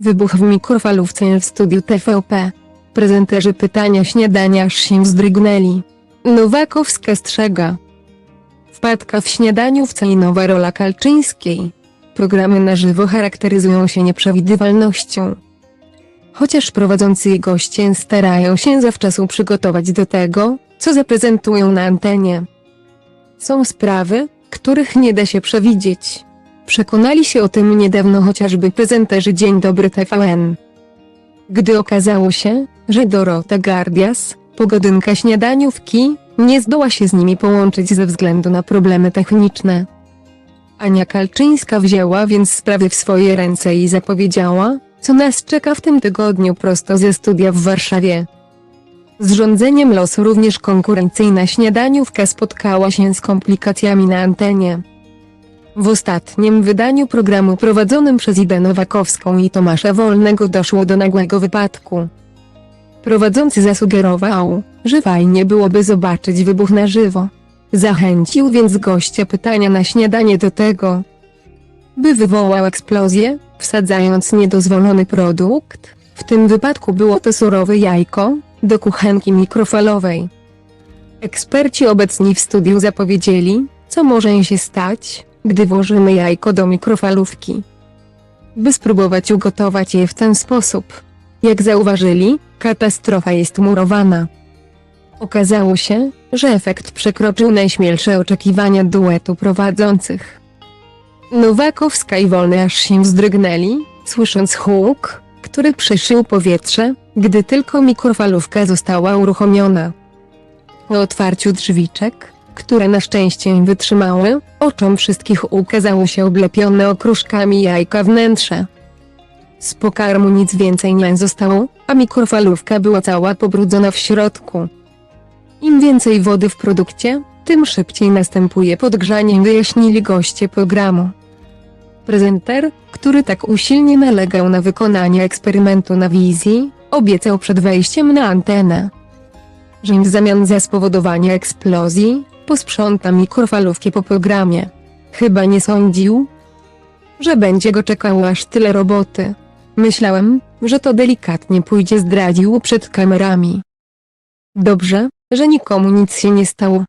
Wybuch w mikrofalówce w studiu TVP. Prezenterzy pytania śniadania aż się wzdrygnęli. Nowakowska strzega. Wpadka w śniadaniówce i nowa rola Kalczyńskiej. Programy na żywo charakteryzują się nieprzewidywalnością. Chociaż prowadzący i goście starają się zawczasu przygotować do tego, co zaprezentują na antenie. Są sprawy, których nie da się przewidzieć. Przekonali się o tym niedawno chociażby prezenterzy Dzień Dobry TVN. Gdy okazało się, że Dorota Gardias, pogodynka śniadaniówki, nie zdoła się z nimi połączyć ze względu na problemy techniczne. Ania Kalczyńska wzięła więc sprawy w swoje ręce i zapowiedziała, co nas czeka w tym tygodniu prosto ze studia w Warszawie. Z rządzeniem losu również konkurencyjna śniadaniówka spotkała się z komplikacjami na antenie. W ostatnim wydaniu programu prowadzonym przez Idę Nowakowską i Tomasza Wolnego doszło do nagłego wypadku. Prowadzący zasugerował, że fajnie byłoby zobaczyć wybuch na żywo. Zachęcił więc gościa pytania na śniadanie do tego, by wywołał eksplozję, wsadzając niedozwolony produkt, w tym wypadku było to surowe jajko, do kuchenki mikrofalowej. Eksperci obecni w studiu zapowiedzieli, co może się stać, gdy włożymy jajko do mikrofalówki. By spróbować ugotować je w ten sposób. Jak zauważyli, katastrofa jest murowana. Okazało się, że efekt przekroczył najśmielsze oczekiwania duetu prowadzących. Nowakowska i Wolny aż się wzdrygnęli, słysząc huk, który przeszył powietrze, gdy tylko mikrofalówka została uruchomiona. Po otwarciu drzwiczek, które na szczęście wytrzymały, oczom wszystkich ukazało się oblepione okruszkami jajka wnętrze. Z pokarmu nic więcej nie zostało, a mikrofalówka była cała pobrudzona w środku. Im więcej wody w produkcie, tym szybciej następuje podgrzanie, wyjaśnili goście programu. Prezenter, który tak usilnie nalegał na wykonanie eksperymentu na wizji, obiecał przed wejściem na antenę, że w zamian za spowodowanie eksplozji, posprząta mikrofalówki po programie. Chyba nie sądził, że będzie go czekało aż tyle roboty. Myślałem, że to delikatnie pójdzie zdradził przed kamerami. Dobrze, że nikomu nic się nie stało,